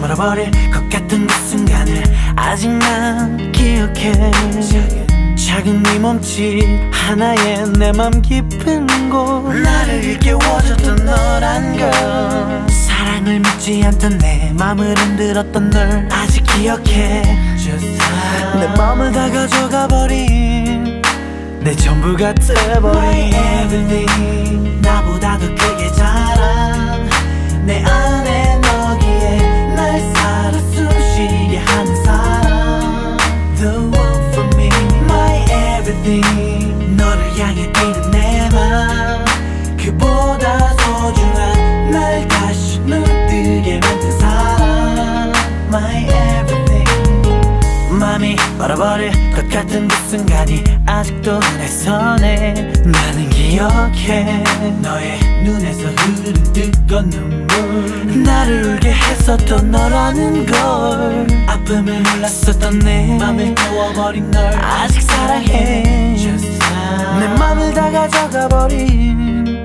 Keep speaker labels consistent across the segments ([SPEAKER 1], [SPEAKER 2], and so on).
[SPEAKER 1] 버려버릴 것 같은 그 순간을 아직 난 기억해. 작은 네 몸짓 하나에 내 맘 깊은 곳. 나를 깨워줬던 너란 걸 사랑을 믿지 않던 내 맘을 흔들었던 널 아직 기억해. 내 맘을 다 가져가 버린. 내 전부가 돼버린. 나보다 더크 My everything. 맘이 얼어버릴 것 같은 그 순간이 아직도 내 손에. 나는 기억해. 너의 눈에서 흐른 뜨거운 눈물. 나를 울게 했었던 너라는 걸. 아픔을 몰랐었던 내 맘을 태워버린 널 아직 사랑해. 내 맘을 다 가져가 버린.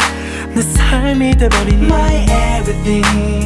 [SPEAKER 1] 내 삶이 돼버린. My everything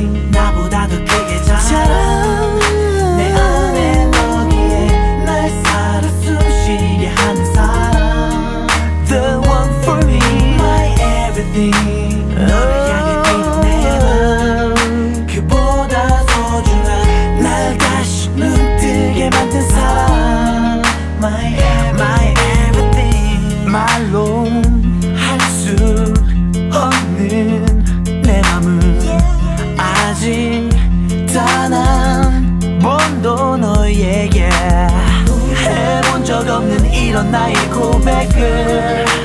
[SPEAKER 1] 나의 고백을